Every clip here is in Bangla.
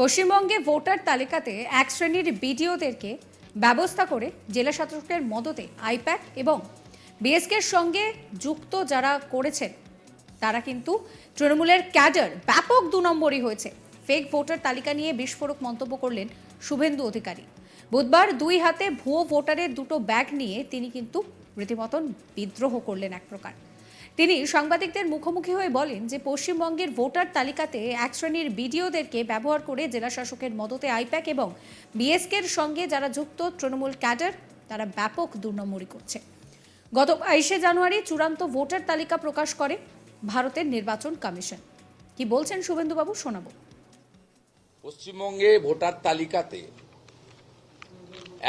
পশ্চিমবঙ্গে ভোটার তালিকাতে এক শ্রেণির বিডিওদেরকে ব্যবস্থা করে জেলা শাসকের মদতে আইপ্যাক এবং বিএসকের সঙ্গে যুক্ত যারা করেছেন, তারা কিন্তু তৃণমূলের ক্যাডার ব্যাপক দু নম্বরই হয়েছে। ফেক ভোটার তালিকা নিয়ে বিস্ফোরক মন্তব্য করলেন শুভেন্দু অধিকারী। বুধবার দুই হাতে ভুয়ো ভোটারের দুটো ব্যাগ নিয়ে তিনি কিন্তু রীতিমতন বিদ্রোহ করলেন এক প্রকার। তিনি সাংবাদিকদের মুখোমুখি হয়ে বলেন যে পশ্চিমবঙ্গের ভোটার তালিকাতে এক শ্রেণির বিডিওদেরকে ব্যবহার করে জেলা শাসকের মদতে আইপ্যাক এবং বিএসকের সঙ্গে যারা যুক্ত তৃণমূল ক্যাডার, তারা ব্যাপক দুর্নমরি করছে। গত বাইশে জানুয়ারি চূড়ান্ত ভোটার তালিকা প্রকাশ করে ভারতের নির্বাচন কমিশন। কি বলছেন শুভেন্দুবাবু, শোনাবো। পশ্চিমবঙ্গে ভোটার তালিকাতে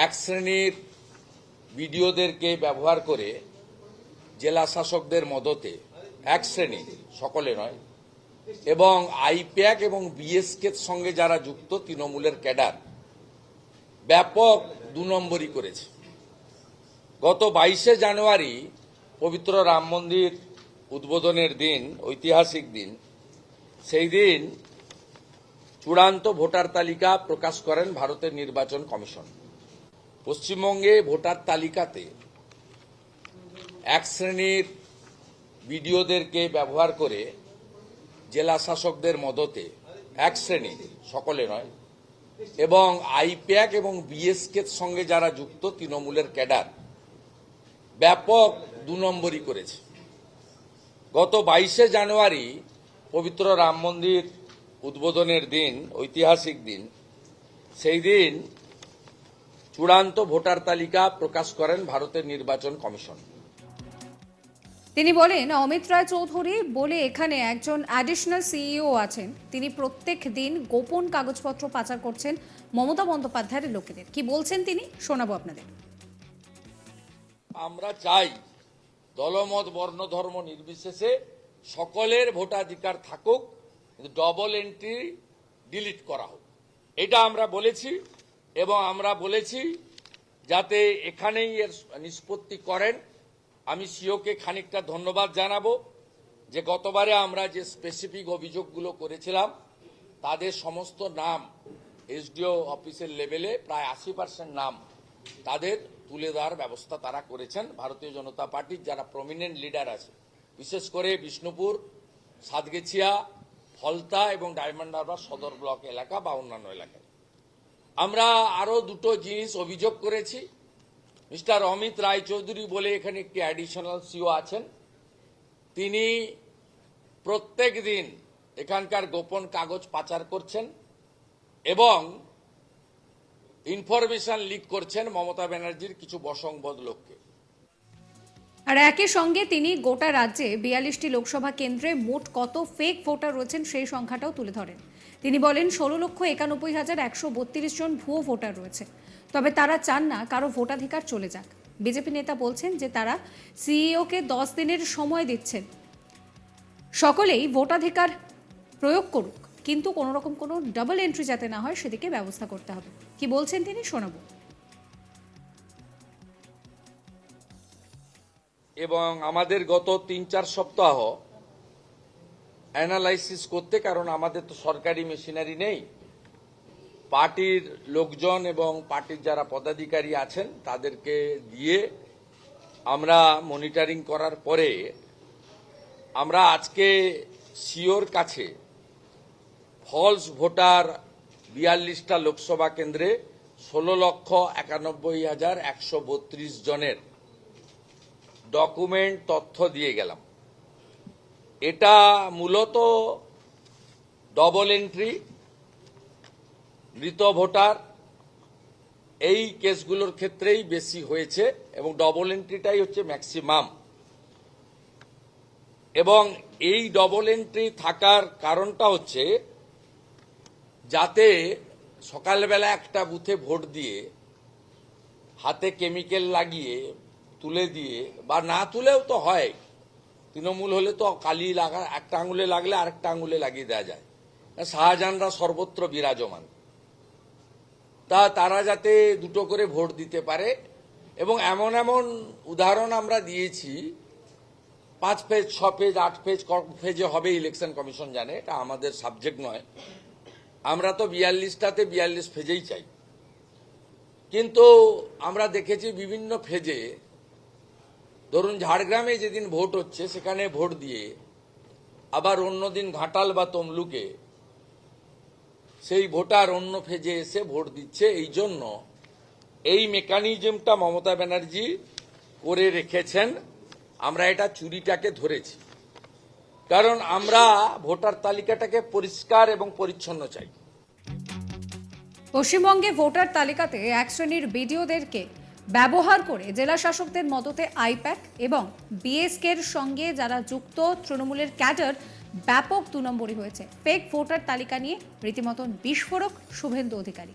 এক শ্রেণির বিডিওদেরকে ব্যবহার করে জেলা শাসকদের মদতে এক শ্রেণি, সকলে নয়, এবং আইপ্যাক এবং বিএসকে সঙ্গে যারা যুক্ত তৃণমূলের ক্যাডার, ব্যাপক দু নম্বরই করেছে। গত বাইশে জানুয়ারি পবিত্র রাম মন্দির উদ্বোধনের দিন, ঐতিহাসিক দিন, সেই দিন চূড়ান্ত ভোটার তালিকা প্রকাশ করেন ভারতের নির্বাচন কমিশন। পশ্চিমবঙ্গে ভোটার তালিকাতে এক শ্রেণির বিডিওদেরকে ব্যবহার করে জেলা শাসকদের মদতে, এক শ্রেণি, সকলে নয়, এবং আইপ্যাক এবং বিএসকে সঙ্গে যারা যুক্ত, তৃণমূলের ক্যাডার, ব্যাপক দু নম্বরই করেছে। গত বাইশে জানুয়ারি পবিত্র রাম মন্দির উদ্বোধনের দিন, ঐতিহাসিক দিন, সেই দিন চূড়ান্ত ভোটার তালিকা প্রকাশ করেন ভারতের নির্বাচন কমিশন। তিনি বলেন, অমিত রায় চৌধুরী বলে এখানে একজন অ্যাডিশনাল সিইও আছেন। তিনি প্রত্যেক দিন গোপন কাগজপত্র পাচার করছেন মমতা বন্দ্যোপাধ্যায়ের লোকেদের। কি বলছেন তিনি? শোনাবো আপনাদের। আমরা চাই দলমত বর্ণ ধর্ম নির্বিশেষে সকলের ভোটাধিকার থাকুক ডবল এন্ট্রি ডিলিট করা হোক। এটা আমরা বলেছি এবং আমরা বলেছি যাতে এখানেই এর নিষ্পত্তি করেন। আমি সিওকে খানিকটা ধন্যবাদ জানাব যে গতবারে আমরা যে স্পেসিফিক অভিযোগগুলো করেছিলাম, তাদের সমস্ত নাম এসডিও অফিসের লেভেলে প্রায় আশি পার্সেন্ট নাম তাদের তুলে দেওয়ার ব্যবস্থা তারা করেছেন। ভারতীয় জনতা পার্টির যারা প্রমিনেন্ট লিডার আছে, বিশেষ করে বিষ্ণুপুর, সাতগেছিয়া ফলতা এবং ডায়মন্ড হারবার সদর ব্লক এলাকা বা অন্যান্য এলাকায়। আমরা আরও দুটো জিনিস অভিযোগ করেছি। মিস্টার অমিত রায়চৌধুরী বলে এখানে একটি অ্যাডিশনাল সিও আছেন। তিনি প্রত্যেক দিন এখানকার গোপন কাগজ পাচার করছেন এবং ইনফরমেশন লিক করছেন মমতা ব্যানার্জির কিছু বসংবদ লোককে। আর একই সঙ্গে তিনি গোটা রাজ্যে বিয়াল্লিশটি লোকসভা কেন্দ্রে মোট কত ফেক ভোটার রয়েছেন সেই সংখ্যাটাও তুলে ধরেন। তিনি বলেন, ষোলো লক্ষ একানব্বই হাজার একশো বত্রিশ জন ভুয়ো ভোটার রয়েছে। তবে তারা চান না কারও ভোটাধিকার চলে যাক। বিজেপি নেতা বলছেন যে তারা সিইওকে দশ দিনের সময় দিচ্ছেন। সকলেই ভোটাধিকার প্রয়োগ করুক, কিন্তু কোনো রকম কোনো ডাবল এন্ট্রি যাতে না হয় সেদিকে ব্যবস্থা করতে হবে। কি বলছেন তিনি? শোনাবো। এবং আমাদের গত তিন চার সপ্তাহ অ্যানালাইসিস করতে, কারণ আমাদের তো সরকারি মেশিনারি নেই। পার্টির লোকজন এবং পার্টির যারা পদাধিকারী আছেন, তাদেরকে দিয়ে আমরা মনিটরিং করার পরে আমরা আজকে সিওর কাছে ফলস ভোটার বিয়াল্লিশটা লোকসভা কেন্দ্রে ষোলো লক্ষ একানব্বই হাজার একশো বত্রিশ জনের ডকুমেন্ট, তথ্য দিয়ে গেলাম। এটা মূলত ডবল এন্ট্রি মৃত ভোটার, এই কেসগুলোর ক্ষেত্রেই বেশি হয়েছে এবং ডবল এন্ট্রিটাই হচ্ছে ম্যাক্সিমাম এবং এই ডবল এন্ট্রি থাকার কারণটা হচ্ছে যাতে সকালবেলা একটা বুথে ভোট দিয়ে হাতে কেমিক্যাল লাগিয়ে তুলে দিয়ে, বা না তুলেও তো হয় তৃণমূল হলে তো কালি লাগা, একটা আঙুলে লাগলে আরেকটা আঙুলে লাগিয়ে দেওয়া যায়। শাহজাহানরা সর্বত্র বিরাজমান। তা তারা যাতে দুটো করে ভোট দিতে পারে, এবং এমন এমন উদাহরণ আমরা দিয়েছি, পাঁচ পেজ, ছ পেজ, আট পেজ, ক পেজে হবে ইলেকশন কমিশন জানে, এটা আমাদের সাবজেক্ট নয়। আমরা তো বিয়াল্লিশটাতে বিয়াল্লিশ ফেজেই চাই। কিন্তু আমরা দেখেছি বিভিন্ন ফেজে ধরুন ঝাড়গ্রামে যেদিন ভোট হচ্ছে, সেখানে ভোট দিয়ে আবার অন্যদিন ঘাটাল বা তমলুকে সেই ভোটার অন্য ফেজে এসে ভোট দিচ্ছে। এই জন্য এই মেকানিজমটা মমতা ব্যানার্জি করে রেখেছেন। আমরা এটা চুরিটাকে ধরেছি। কারণ আমরা ভোটার তালিকাটাকে পরিষ্কার এবং পরিচ্ছন্ন চাই। পশ্চিমবঙ্গে ভোটার তালিকাতে এক শ্রেণির বিডিওদেরকে ব্যবহার করে জেলা শাসকদের মদতে আইপ্যাক এবং বিএসকের সঙ্গে যারা যুক্ত তৃণমূলের ক্যাডার ব্যাপক দু নম্বরই হয়েছে। ফেক ভোটার তালিকা নিয়ে রীতিমতন বিস্ফোরক শুভেন্দু অধিকারী।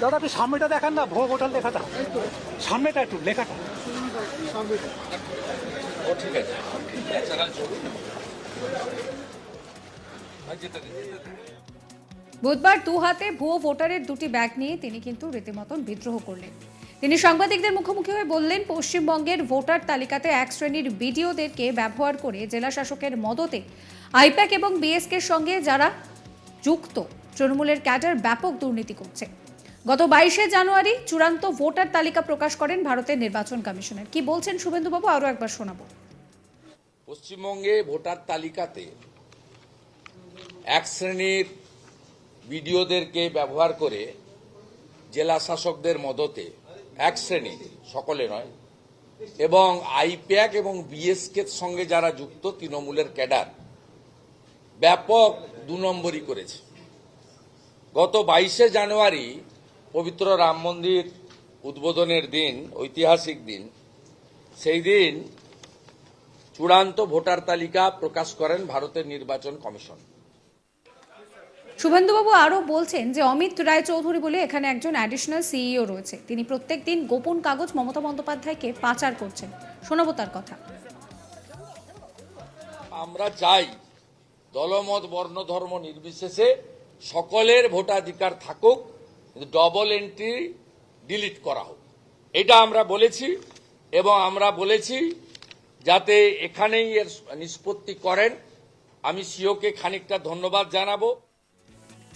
দাদা আপনি সামনেটা দেখান না ভোগ হোটেল লেখাটা সামনেটা একটু লেখাটা। ও ঠিক আছে। বুধবার দু হাতে ভুয়ো ভোটারের দুটি ব্যাগ নিয়ে তিনি কিন্তু রীতিমতন বিদ্রোহ করলেন। তিনি সাংবাদিকদের মুখোমুখি হয়ে বললেন, পশ্চিমবঙ্গের ভোটার তালিকাতে এক শ্রেণির বিডিওদেরকে ব্যবহার করে জেলা শাসকের মদতে আইপ্যাক এবং বিএসকের সঙ্গে যারা যুক্ত, তৃণমূলের ক্যাডার ব্যাপক দুর্নীতি করছে। গত বাইশে জানুয়ারি চূড়ান্ত ভোটার তালিকা প্রকাশ করেন ভারতের নির্বাচন কমিশনের। কি বলছেন শুভেন্দুবাবু? আরও একবার শোনাবো। পশ্চিমবঙ্গে ভোটার তালিকাতে এক শ্রেণির বিডিওদেরকে ব্যবহার করে জেলা শাসকদের মদতে এক শ্রেণি, সকলে নয়। এবং আইপ্যাক এবং বিএসকে সঙ্গে যারা যুক্ত, তৃণমূলের ক্যাডার, ব্যাপক দু নম্বরই করেছে। গত বাইশে জানুয়ারি পবিত্র রাম মন্দির উদ্বোধনের দিন, ঐতিহাসিক দিন, সেই দিন চূড়ান্ত ভোটার তালিকা প্রকাশ করেন ভারতের নির্বাচন কমিশন। শুভেন্দুবাবু আরও বলছেন যে অমিত রায়চৌধুরী বলে এখানে একজন অ্যাডিশনাল সিইও রয়েছে। তিনি প্রত্যেক দিন গোপন কাগজ মমতা বন্দ্যোপাধ্যায়কে পাচার করছেন। শোনাবো তার কথা। আমরা চাই দলমত বর্ণ ধর্ম নির্বিশেষে সকলের ভোটাধিকার থাকুক ডবল এন্ট্রি ডিলিট করা হোক। এটা আমরা বলেছি এবং আমরা বলেছি যাতে এখানেই এর নিষ্পত্তি করেন। আমি সিওকে খানিকটা ধন্যবাদ জানাব।